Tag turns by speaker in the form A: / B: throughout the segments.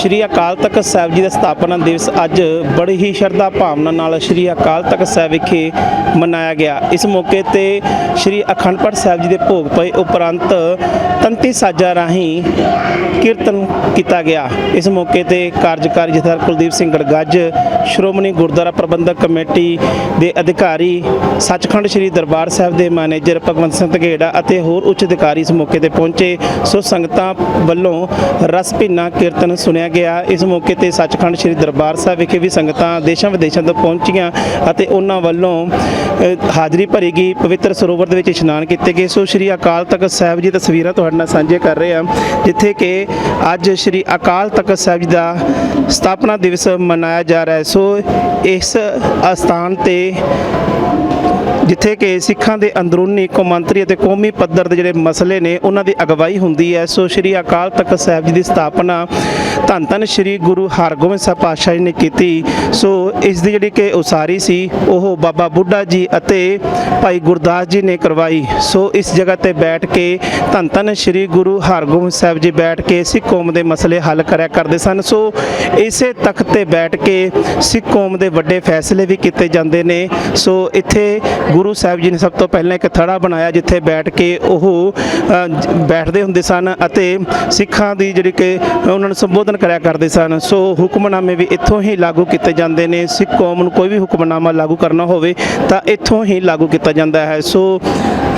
A: ਸ਼੍ਰੀ ਅਕਾਲ ਤਖਤ ਸਾਹਿਬ ਜੀ ਦਾ ਸਥਾਪਨਾ ਦਿਵਸ ਅੱਜ ਬੜੀ ਹੀ ਸ਼ਰਧਾ ਭਾਵਨਾ ਨਾਲ ਸ਼੍ਰੀ ਅਕਾਲ ਤਖਤ ਸਾਹਿਬ ਵਿਖੇ ਮਨਾਇਆ ਗਿਆ। ਇਸ ਮੌਕੇ ਤੇ ਸ਼੍ਰੀ ਅਖੰਡ ਪਾਠ ਸਾਹਿਬ ਜੀ ਦੇ ਭੋਗ ਪਏ ਉਪਰੰਤ ਤੰਤੀ ਸਾਜਾ ਰਾਹੀਂ ਕੀਰਤਨ ਕੀਤਾ ਗਿਆ। ਇਸ ਮੌਕੇ ਤੇ ਕਾਰਜਕਾਰੀ ਜਥੇਦਾਰ ਕੁਲਦੀਪ ਸਿੰਘ ਗੜਗੱਜ, ਸ਼੍ਰੋਮਣੀ ਗੁਰਦੁਆਰਾ ਪ੍ਰਬੰਧਕ ਕਮੇਟੀ ਦੇ ਅਧਿਕਾਰੀ, ਸੱਚਖੰਡ ਸ੍ਰੀ ਦਰਬਾਰ ਸਾਹਿਬ ਦੇ ਮੈਨੇਜਰ ਭਗਵੰਤ ਸਿੰਘ ਧਗੇੜਾ ਅਤੇ ਹੋਰ ਉੱਚ ਅਧਿਕਾਰੀ ਇਸ ਮੌਕੇ ਤੇ ਪਹੁੰਚੇ। ਸੋ ਸੰਗਤਾਂ ਵੱਲੋਂ ਰਸ ਭਿੰਨਾ ਕੀਰਤਨ ਸੁਣਿਆ ਗਿਆ। ਇਸ ਮੌਕੇ ਤੇ ਸੱਚਖੰਡ ਸ੍ਰੀ ਦਰਬਾਰ ਸਾਹਿਬ ਵਿਖੇ ਵੀ ਸੰਗਤਾਂ ਦੇਸ਼ਾਂ ਵਿਦੇਸ਼ਾਂ ਤੋਂ ਪਹੁੰਚੀਆਂ ਅਤੇ ਉਹਨਾਂ ਵੱਲੋਂ ਹਾਜ਼ਰੀ ਭਰੀ ਗਈ। ਪਵਿੱਤਰ ਸਰੋਵਰ ਦੇ ਵਿੱਚ ਇਸ਼ਨਾਨ ਕੀਤੇ ਗਏ। ਸੋ ਸ੍ਰੀ ਅਕਾਲ ਤਖਤ ਸਾਹਿਬ ਜੀ ਤਸਵੀਰਾਂ ਤੁਹਾਡੇ ਨਾਲ ਸਾਂਝੇ ਕਰ ਰਹੇ ਹਾਂ, ਜਿੱਥੇ ਕਿ ਅੱਜ ਸ੍ਰੀ ਅਕਾਲ ਤਖਤ ਸਾਹਿਬ ਜੀ ਦਾ ਸਥਾਪਨਾ ਦਿਵਸ ਮਨਾਇਆ ਜਾ ਰਿਹਾ ਹੈ। ਸੋ ਇਸ ਅਸਥਾਨ ਤੇ ਜਿੱਥੇ ਕਿ ਸਿੱਖਾਂ ਦੇ ਅੰਦਰੂਨੀ ਕੌਮਾਂਤਰੀ ਅਤੇ ਕੌਮੀ ਪੱਧਰ ਦੇ ਜਿਹੜੇ ਮਸਲੇ ਨੇ, ਉਹਨਾਂ ਦੀ ਅਗਵਾਈ ਹੁੰਦੀ ਹੈ। ਸੋ ਸ੍ਰੀ ਅਕਾਲ ਤਖਤ ਸਾਹਿਬ ਜੀ ਦੀ ਸਥਾਪਨਾ ਧੰਨ ਧੰਨ ਸ੍ਰੀ ਗੁਰੂ ਹਰਗੋਬਿੰਦ ਸਾਹਿਬ ਪਾਤਸ਼ਾਹ ਜੀ ਨੇ ਕੀਤੀ। ਸੋ ਇਸ ਦੀ ਜਿਹੜੀ ਕਿ ਉਸਾਰੀ ਸੀ, ਉਹ ਬਾਬਾ ਬੁੱਢਾ ਜੀ ਅਤੇ ਭਾਈ ਗੁਰਦਾਸ ਜੀ ਨੇ ਕਰਵਾਈ। ਸੋ ਇਸ ਜਗ੍ਹਾ ਤੇ ਬੈਠ ਕੇ ਧੰਨ ਧੰਨ ਸ੍ਰੀ ਗੁਰੂ ਹਰਗੋਬਿੰਦ ਸਾਹਿਬ ਜੀ ਬੈਠ ਕੇ ਸਿੱਖ ਕੌਮ ਦੇ ਮਸਲੇ ਹੱਲ ਕਰਿਆ ਕਰਦੇ ਸਨ। ਸੋ ਇਸੇ ਤਖਤ ਤੇ ਬੈਠ ਕੇ ਸਿੱਖ ਕੌਮ ਦੇ ਵੱਡੇ ਫੈਸਲੇ ਵੀ ਕੀਤੇ ਜਾਂਦੇ ਨੇ। ਸੋ ਇੱਥੇ ਗੁਰੂ ਸਾਹਿਬ ਜੀ ਨੇ ਸਭ ਤੋਂ ਪਹਿਲਾਂ ਇੱਕ ਥੜਾ ਬਣਾਇਆ ਜਿੱਥੇ ਬੈਠ ਕੇ ਉਹ ਬੈਠਦੇ ਹੁੰਦੇ ਸਨ ਅਤੇ ਸਿੱਖਾਂ ਦੀ ਜਿਹੜੀ ਕਿ ਉਹਨਾਂ ਨੂੰ ਸੰਬੋਧਨ ਕਰਿਆ ਕਰਦੇ ਸਨ। ਸੋ ਹੁਕਮਨਾਮੇ ਵੀ ਇੱਥੋਂ ਹੀ ਲਾਗੂ ਕੀਤੇ ਜਾਂਦੇ ਨੇ। ਸਿੱਖ ਕੌਮ ਨੂੰ ਕੋਈ ਵੀ ਹੁਕਮਨਾਮਾ ਲਾਗੂ ਕਰਨਾ ਹੋਵੇ ਤਾਂ ਇੱਥੋਂ ਹੀ ਲਾਗੂ ਕੀਤਾ ਜਾਂਦਾ ਹੈ। ਸੋ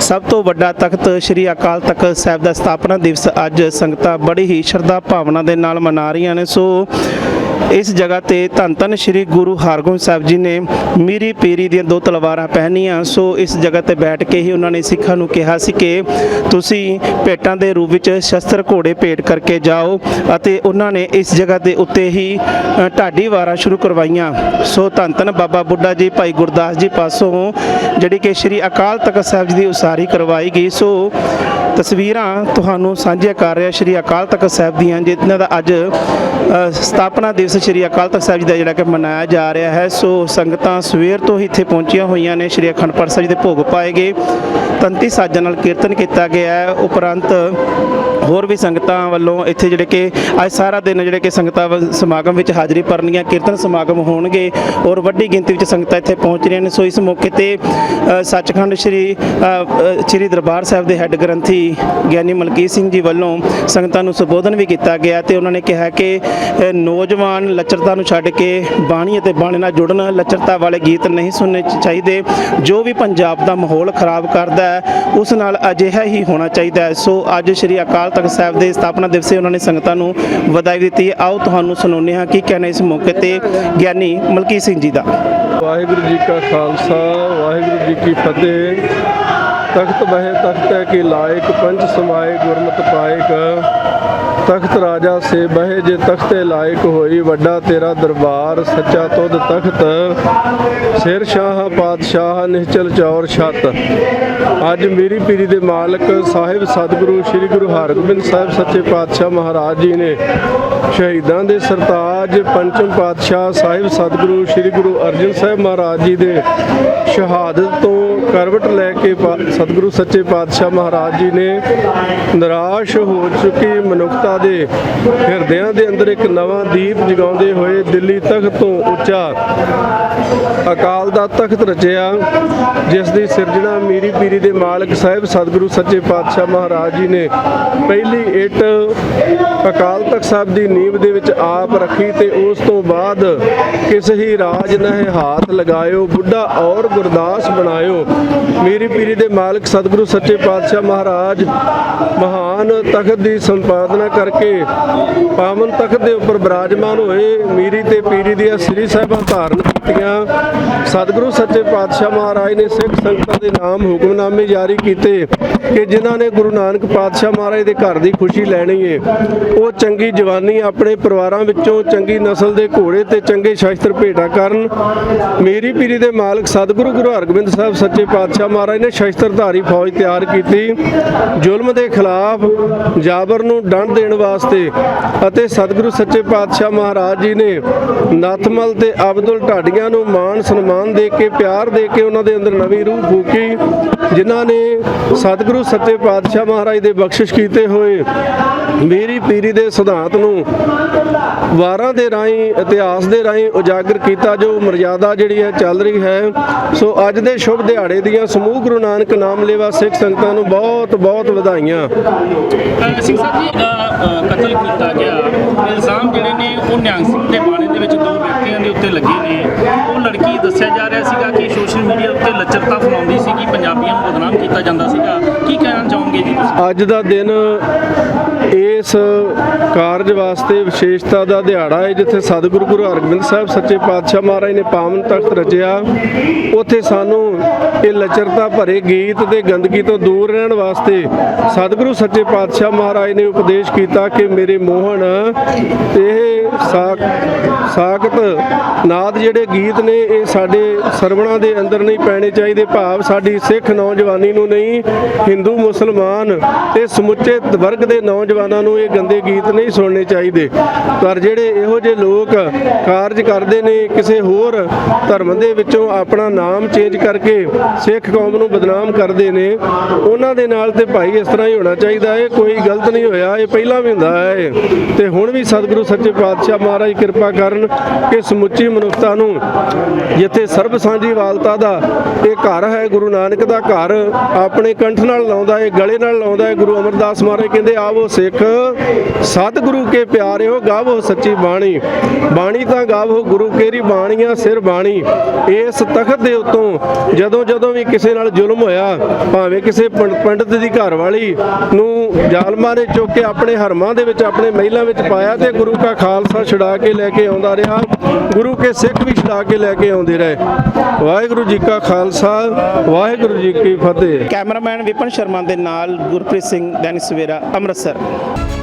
A: ਸਭ ਤੋਂ ਵੱਡਾ ਤਖਤ ਸ੍ਰੀ ਅਕਾਲ ਤਖਤ ਸਾਹਿਬ ਦਾ ਸਥਾਪਨਾ ਦਿਵਸ ਅੱਜ ਸੰਗਤਾਂ ਬੜੀ ਹੀ ਸ਼ਰਧਾ ਭਾਵਨਾ ਦੇ ਨਾਲ ਮਨਾ ਰਹੀਆਂ ਨੇ। ਸੋ ਇਸ ਜਗ੍ਹਾ ਤੇ ਧੰਨ ਧੰਨ ਸ੍ਰੀ ਗੁਰੂ ਹਰਗੋਬਿੰਦ ਸਾਹਿਬ ਜੀ ਨੇ ਮੀਰੀ ਪੀਰੀ ਦੀਆਂ ਦੋ ਤਲਵਾਰਾਂ ਪਹਿਨੀਆਂ। ਸੋ ਇਸ ਜਗ੍ਹਾ ਤੇ ਬੈਠ ਕੇ ਹੀ ਉਹਨਾਂ ਨੇ ਸਿੱਖਾਂ ਨੂੰ ਕਿਹਾ ਸੀ ਕਿ ਤੁਸੀਂ ਭੇਟਾਂ ਦੇ ਰੂਪ ਵਿੱਚ ਸ਼ਸਤਰ ਘੋੜੇ ਭੇਟ ਕਰਕੇ ਜਾਓ ਅਤੇ ਉਹਨਾਂ ਨੇ ਇਸ ਜਗ੍ਹਾ ਦੇ ਉੱਤੇ ਹੀ ਢਾਡੀ ਵਾਰਾਂ ਸ਼ੁਰੂ ਕਰਵਾਈਆਂ। ਸੋ ਧੰਨ ਧੰਨ ਬਾਬਾ ਬੁੱਢਾ ਜੀ ਭਾਈ ਗੁਰਦਾਸ ਜੀ ਪਾਸੋਂ ਜਿਹੜੀ ਕਿ ਸ੍ਰੀ ਅਕਾਲ ਤਖਤ ਸਾਹਿਬ ਜੀ ਦੀ ਉਸਾਰੀ ਕਰਵਾਈ ਗਈ। ਸੋ ਤਸਵੀਰਾਂ ਤੁਹਾਨੂੰ ਸਾਂਝੀਆਂ ਕਰ ਰਿਹਾ ਸ੍ਰੀ ਅਕਾਲ ਤਖਤ ਸਾਹਿਬ ਦੀਆਂ ਜਿਨ੍ਹਾਂ ਦਾ ਅੱਜ ਅ, ਸਥਾਪਨਾ ਦਿਵਸ ਸ੍ਰੀ ਅਕਾਲ ਤਖਤ ਸਾਹਿਬ ਜੀ ਦਾ ਜਿਹੜਾ ਕਿ ਮਨਾਇਆ ਜਾ ਰਿਹਾ ਹੈ। ਸੋ ਸੰਗਤਾਂ ਸਵੇਰ ਤੋਂ ਹੀ ਇੱਥੇ ਪਹੁੰਚੀਆਂ ਹੋਈਆਂ ਨੇ। ਸ੍ਰੀ ਅਖੰਡ ਪਾਠ ਸਾਹਿਬ ਜੀ ਦੇ ਭੋਗ ਪਾਏ ਗਏ ਤੰਤੀ ਸਾਜਾਂ ਨਾਲ ਕੀਰਤਨ ਕੀਤਾ ਗਿਆ ਹੈ। ਉਪਰੰਤ ਹੋਰ ਵੀ ਸੰਗਤਾਂ ਵੱਲੋਂ ਇੱਥੇ ਜਿਹੜੇ ਕਿ ਅੱਜ ਸਾਰਾ ਦਿਨ ਜਿਹੜੇ ਕਿ ਸੰਗਤਾਂ ਵ- ਸਮਾਗਮ ਵਿੱਚ ਹਾਜ਼ਰੀ ਭਰਨਗੀਆਂ ਕੀਰਤਨ ਸਮਾਗਮ ਹੋਣਗੇ ਔਰ ਵੱਡੀ ਗਿਣਤੀ ਵਿੱਚ ਸੰਗਤਾਂ ਇੱਥੇ ਪਹੁੰਚ ਰਹੀਆਂ ਨੇ। ਸੋ ਇਸ ਮੌਕੇ ਤੇ ਸੱਚਖੰਡ ਸ੍ਰੀ ਸ੍ਰੀ ਦਰਬਾਰ ਸਾਹਿਬ ਦੇ ਹੈੱਡ ਗ੍ਰੰਥੀ ਗਿਆਨੀ ਮਲਕੀਤ ਸਿੰਘ ਜੀ ਵੱਲੋਂ ਸੰਗਤਾਂ ਨੂੰ ਸੰਬੋਧਨ ਵੀ ਕੀਤਾ ਗਿਆ ਤੇ ਉਹਨਾਂ ਨੇ ਕਿਹਾ ਕਿ ਨੌਜਵਾਨ ਨੌਜਵਾਨ ਲੱਚਰਤਾ ਨੂੰ ਛੱਡ ਕੇ ਬਾਣੀ ਅਤੇ ਬਾਣੇ ਨਾਲ ਜੁੜਨ ਲੱਚਰਤਾ ਵਾਲੇ ਗੀਤ ਨਹੀਂ ਸੁਣਨੇ ਚਾਹੀਦੇ। ਜੋ ਵੀ ਪੰਜਾਬ ਦਾ ਮਾਹੌਲ ਖਰਾਬ ਕਰਦਾ ਹੈ, ਉਸ ਨਾਲ ਅਜਿਹਾ ਹੀ ਹੋਣਾ ਚਾਹੀਦਾ ਹੈ। ਸੋ ਅੱਜ ਸ੍ਰੀ ਅਕਾਲ ਤਖਤ ਸਾਹਿਬ ਦੇ ਸਥਾਪਨਾ ਦਿਵਸੇ ਉਹਨਾਂ ਨੇ ਸੰਗਤਾਂ ਨੂੰ ਵਧਾਈ ਦਿੱਤੀ। ਆਓ ਤੁਹਾਨੂੰ ਸੁਣਾਉਂਦੇ ਹਾਂ ਕੀ ਕਹਿਣਾ ਇਸ ਮੌਕੇ ਤੇ ਗਿਆਨੀ ਮਲਕੀਤ ਸਿੰਘ ਜੀ ਦਾ।
B: ਵਾਹਿਗੁਰੂ ਜੀ ਕਾ ਖਾਲਸਾ, ਵਾਹਿਗੁਰੂ ਜੀ ਕੀ ਫਤਿਹ। ਤਖਤ ਬਹਿ ਤਖਤ ਹੈ ਕਿ ਲਾਇਕ, ਪੰਜ ਸਮਾਏ ਗੁਰਮਤਿ ਪਾਇਕ। ਤਖਤ ਰਾਜਾ ਸੇ ਬਹਿ ਜੇ ਤਖਤੇ ਲਾਇਕ ਹੋਈ, ਵੱਡਾ ਤੇਰਾ ਦਰਬਾਰ ਸੱਚਾ ਤੁਧ ਤਖਤ। ਸਿਰ ਸ਼ਾਹ ਪਾਤਸ਼ਾਹ ਨਿਹਚਲ ਚੌਰ ਛਤ। ਅੱਜ ਮੇਰੀ ਪੀਰੀ ਦੇ ਮਾਲਕ ਸਾਹਿਬ ਸਤਿਗੁਰੂ, ਸ੍ਰੀ ਗੁਰੂ ਹਰਗੋਬਿੰਦ ਸਾਹਿਬ ਸੱਚੇ ਪਾਤਸ਼ਾਹ ਮਹਾਰਾਜ ਜੀ ਨੇ ਸ਼ਹੀਦਾਂ ਦੇ ਸਰਤਾਜ, ਪੰਚਮ ਪਾਤਸ਼ਾਹ ਸਾਹਿਬ ਸਤਿਗੁਰੂ, ਸ੍ਰੀ ਗੁਰੂ ਅਰਜਨ ਸਾਹਿਬ ਮਹਾਰਾਜ ਜੀ ਦੇ ਸ਼ਹਾਦਤ ਤੋਂ ਕਰਵਟ ਲੈ ਕੇ ਸਤਿਗੁਰੂ ਸੱਚੇ ਪਾਤਸ਼ਾਹ ਮਹਾਰਾਜ ਜੀ ਨੇ ਨਿਰਾਸ਼ ਹੋ ਚੁੱਕੀ ਮਨੁੱਖਤਾ ਦੇ ਹਿਰਦਿਆਂ ਦੇ ਅੰਦਰ ਇੱਕ ਨਵਾਂ ਦੀਪ ਜਗਾਉਂਦੇ ਹੋਏ ਦਿੱਲੀ ਤਖਤ ਤੋਂ ਉੱਚਾ ਅਕਾਲ ਦਾ ਤਖਤ ਰਚਿਆ, ਜਿਸ ਦੀ ਸਿਰਜਣਾ ਮੀਰੀ ਪੀਰੀ ਦੇ ਮਾਲਕ ਸਾਹਿਬ ਸਤਿਗੁਰੂ ਸੱਚੇ ਪਾਤਸ਼ਾਹ ਮਹਾਰਾਜ ਜੀ ਨੇ ਪਹਿਲੀ ਇੱਟ ਅਕਾਲ ਤਖਤ ਸਾਹਿਬ ਦੀ ਨੀਂਵ ਦੇ ਵਿੱਚ ਆਪ ਰੱਖੀ ਤੇ ਉਸ ਤੋਂ ਬਾਅਦ ਕਿਸੇ ਹੀ ਰਾਜ ਨਹਿ ਹਾਥ ਲਗਾਇਓ, ਬੁੱਢਾ ਔਰ ਗੁਰਦਾਸ ਬਣਾਇਓ। ਮੀਰੀ ਪੀਰੀ ਦੇ ਮਾਲਕ ਸਤਿਗੁਰੂ ਸੱਚੇ ਪਾਤਸ਼ਾਹ ਮਹਾਰਾਜ ਮਹਾਨ ਤਖਤ ਦੀ ਸੰਪਾਦਨਾ ਕਰਕੇ ਪਾਵਨ ਤਖਤ ਦੇ ਉੱਪਰ ਬਿਰਾਜਮਾਨ ਹੋਏ ਮੀਰੀ ਤੇ ਪੀਰੀ ਦੀਆਂ ਸ੍ਰੀ ਸਾਹਿਬਾਂ ਧਾਰਨ ਕੀਤੀਆਂ। ਸਤਿਗੁਰੂ ਸੱਚੇ ਪਾਤਸ਼ਾਹ ਮਹਾਰਾਜ ਨੇ ਸਿੱਖ ਸੰਗਤਾਂ ਦੇ ਨਾਮ ਹੁਕਮਨਾਮੇ ਜਾਰੀ ਕੀਤੇ। ਕਿ ਜਿਨ੍ਹਾਂ ਨੇ ਗੁਰੂ ਨਾਨਕ ਪਾਤਸ਼ਾਹ ਮਹਾਰਾਜ ਦੇ ਘਰ ਦੀ ਖੁਸ਼ੀ ਲੈਣੀ ਏ, ਉਹ ਚੰਗੀ ਜਵਾਨੀ ਆਪਣੇ ਪਰਿਵਾਰਾਂ ਵਿੱਚੋਂ ਚੰਗੀ ਨਸਲ ਦੇ ਘੋੜੇ ਤੇ ਚੰਗੇ ਸ਼ਸਤਰ ਭੇਟਾ ਕਰਨ। ਮੇਰੀ ਪੀਰੀ ਦੇ ਮਾਲਕ ਸਤਿਗੁਰੂ ਗੁਰੂ ਹਰਗੋਬਿੰਦ ਸਾਹਿਬ ਸੱਚੇ ਪਾਤਸ਼ਾਹ ਮਹਾਰਾਜ ਨੇ ਸ਼ਸਤਰਧਾਰੀ ਫੌਜ ਤਿਆਰ ਕੀਤੀ। ਜ਼ੁਲਮ ਦੇ ਖਿਲਾਫ ਜਾਬਰ ਨੂੰ ਡੰਡ ਦੇਣ ਵਾਸਤੇ ਅਤੇ ਸਤਿਗੁਰੂ ਸੱਚੇ ਪਾਤਸ਼ਾਹ ਮਹਾਰਾਜ ਜੀ ਨੇ ਨਥਮਲ ਤੇ ਅਬਦੁਲ ਢਾਡੀਆਂ ਨੂੰ ਮਾਣ ਸਨਮਾਨ ਦੇ ਕੇ, ਪਿਆਰ ਦੇ ਕੇ ਉਹਨਾਂ ਦੇ ਅੰਦਰ ਨਵੀਂ ਰੂਹ ਫੂਕੀ, ਜਿਨ੍ਹਾਂ ਨੇ ਸਤਿਗੁਰੂ ਸੱਚੇ ਪਾਤਸ਼ਾਹ ਮਹਾਰਾਜ ਦੇ ਬਖਸ਼ਿਸ਼ ਕੀਤੇ ਹੋਏ ਮੇਰੀ ਪੀਰੀ ਦੇ ਸਿਧਾਂਤ ਨੂੰ ਵਾਰਾਂ ਦੇ ਰਾਹੀਂ, ਇਤਿਹਾਸ ਦੇ ਰਾਹੀਂ ਉਜਾਗਰ ਕੀਤਾ, ਜੋ ਮਰਜ਼ਾਦਾ ਜਿਹੜੀ ਹੈ ਚੱਲ ਰਹੀ ਹੈ। ਸੋ ਅੱਜ ਦੇ ਸ਼ੁਭ ਦਿਹਾੜੇ ਦੀਆਂ ਸਮੂਹ ਗੁਰੂ ਨਾਨਕ ਨਾਮ ਲੇਵਾ ਸਿੱਖ ਸੰਗਤਾਂ ਨੂੰ ਬਹੁਤ ਬਹੁਤ ਵਧਾਈਆਂ।
C: ਸਿੰਘ ਸਾਹਿਬ ਜੀ ਦਾ ਕਤਲ ਕੀਤਾ ਗਿਆ। ਇਲਜ਼ਾਮ ਜਿਹੜੇ ਨੇ, ਉਹ ਨਿਹੰਗ ਸਿੰਘ ਦੇ ਬਾਣੇ ਦੇ ਵਿੱਚ ਦੋ ਵਿਅਕਤੀਆਂ ਦੇ ਉੱਤੇ ਲੱਗੇ ਨੇ। ਉਹ ਲੜਕੀ ਦੱਸਿਆ ਜਾ ਰਿਹਾ ਸੀਗਾ ਕਿ ਸੋਸ਼ਲ ਮੀਡੀਆ ਉੱਤੇ ਲੱਚਰਤਾ ਫੈਲਾਉਂਦੀ ਕਿ ਪੰਜਾਬੀਆਂ ਨੂੰ ਬਦਨਾਮ ਕੀਤਾ ਜਾਂਦਾ ਸੀਗਾ। ਕੀ ਕਹਿਣਾ ਚਾਹੋਗੇ ਜੀ
B: ਅੱਜ ਦਾ ਦਿਨ ਇਸ ਕਾਰਜ ਵਾਸਤੇ ਵਿਸ਼ੇਸ਼ਤਾ ਦਾ ਦਿਹਾੜਾ ਹੈ, ਜਿੱਥੇ ਸਤਿਗੁਰੂ ਗੁਰੂ ਹਰਗੋਬਿੰਦ ਸਾਹਿਬ ਸੱਚੇ ਪਾਤਸ਼ਾਹ ਮਹਾਰਾਜ ਨੇ ਪਾਵਨ ਤਖਤ ਰਚਿਆ। ਉੱਥੇ ਸਾਨੂੰ ਇਹ ਲਚਰਤਾ ਭਰੇ ਗੀਤ ਤੇ ਗੰਦਗੀ ਤੋਂ ਦੂਰ ਰਹਿਣ ਵਾਸਤੇ ਸਤਿਗੁਰੂ ਸੱਚੇ ਪਾਤਸ਼ਾਹ ਮਹਾਰਾਜ ਨੇ ਉਪਦੇਸ਼ ਕੀਤਾ ਕਿ ਮੇਰੇ ਮੋਹਨ, ਇਹ ਸਾਕ, ਸਾਖਤ ਨਾਦ ਜਿਹੜੇ ਗੀਤ ਨੇ, ਇਹ ਸਾਡੇ ਸਰਵਣਾ ਦੇ ਅੰਦਰ ਨਹੀਂ ਪੈਣੇ ਚਾਹੀਦੇ। ਭਾਵ ਸਾਡੀ ਸਿੱਖ ਨੌਜਵਾਨੀ ਨੂੰ ਨਹੀਂ, ਹਿੰਦੂ ਮੁਸਲਮਾਨ ਤੇ ਸਮੁੱਚੇ ਵਰਗ ਦੇ ਨੌਜਵਾਨ ਨੂੰ ਇਹ ਗੰਦੇ ਗੀਤ ਨਹੀਂ ਸੁਣਨੇ ਚਾਹੀਦੇ। ਪਰ ਜਿਹੜੇ ਇਹੋ ਜਿਹੇ ਲੋਕ ਕਾਰਜ ਕਰਦੇ ਨੇ, ਕਿਸੇ ਹੋਰ ਧਰਮ ਦੇ ਵਿੱਚੋਂ ਆਪਣਾ ਨਾਮ ਚੇਂਜ ਕਰਕੇ ਸਿੱਖ ਕੌਮ ਨੂੰ ਬਦਨਾਮ ਕਰਦੇ ਨੇ, ਉਹਨਾਂ ਦੇ ਨਾਲ ਤੇ ਭਾਈ ਇਸ ਤਰ੍ਹਾਂ ਹੀ ਹੋਣਾ ਚਾਹੀਦਾ ਹੈ। ਕੋਈ ਗਲਤ ਨਹੀਂ ਹੋਇਆ, ਇਹ ਪਹਿਲਾਂ ਵੀ ਹੁੰਦਾ ਹੈ। ਤੇ ਹੁਣ ਵੀ ਸਤਿਗੁਰੂ ਸੱਚੇ ਪਾਤਸ਼ਾਹ ਮਹਾਰਾਜ ਕਿਰਪਾ ਕਰਨ ਕਿ ਸਮੁੱਚੀ ਮਨੁੱਖਤਾ ਨੂੰ ਜਿੱਥੇ ਸਰਬ ਸਾਂਝੀ ਵਾਲਤਾ ਦਾ ਇਹ ਘਰ ਹੈ, ਗੁਰੂ ਨਾਨਕ ਦਾ ਘਰ, ਆਪਣੇ ਕੰਠ ਨਾਲ ਲਾਉਂਦਾ ਹੈ, ਗਲੇ ਨਾਲ ਲਾਉਂਦਾ ਹੈ, ਗੁਰੂ ਅਮਰਦਾਸ ਮਹਾਰਾਜ ਕਹਿੰਦੇ, ਆਵੋ ਸਿੱਖ ਸਤਿਗੁਰੂ ਕੇ ਪਿਆਰਿਓ ਗਾਵੋ ਸੱਚੀ ਬਾਣੀ। ਬਾਣੀ ਤਾਂ ਗਾਵੋ ਗੁਰੂ ਕੇਰੀ ਬਾਣੀਆਂ ਸਿਰ ਬਾਣੀ। ਇਸ ਤਖਤ ਦੇ ਉੱਤੋਂ ਜਦੋਂ ਜਦੋਂ ਵੀ ਕਿਸੇ ਨਾਲ ਜ਼ੁਲਮ ਹੋਇਆ, ਭਾਵੇਂ ਕਿਸੇ ਪੰਡਤ ਦੀ ਘਰ ਵਾਲੀ ਨੂੰ ਜ਼ਾਲਮਾਂ ਨੇ ਚੁੱਕ ਕੇ ਆਪਣੇ ਹਰਮਾਂ ਦੇ ਵਿੱਚ, ਆਪਣੇ ਮਹਿਲਾਂ ਵਿੱਚ ਪਾਇਆ ਤੇ ਗੁਰੂ ਕਾ ਖਾਲਸਾ ਛੁਡਾ ਕੇ ਲੈ ਕੇ ਆਉਂਦਾ ਰਿਹਾ। ਗੁਰੂ ਕੇ ਸਿੱਖ ਵੀ ਛੁਡਾ ਕੇ ਲੈ ਕੇ ਆਉਂਦੇ ਰਹੇ। ਵਾਹਿਗੁਰੂ ਜੀ ਕਾ ਖਾਲਸਾ, ਵਾਹਿਗੁਰੂ ਜੀ ਕੀ ਫਤਿਹ।
A: ਕੈਮਰਾਮੈਨ ਵਿਪਨ ਸ਼ਰਮਾ ਦੇ ਨਾਲ ਗੁਰਪ੍ਰੀਤ ਸਿੰਘ, ਦੈਨਿਕ ਸਵੇਰਾ, ਅੰਮ੍ਰਿਤਸਰ। Bye.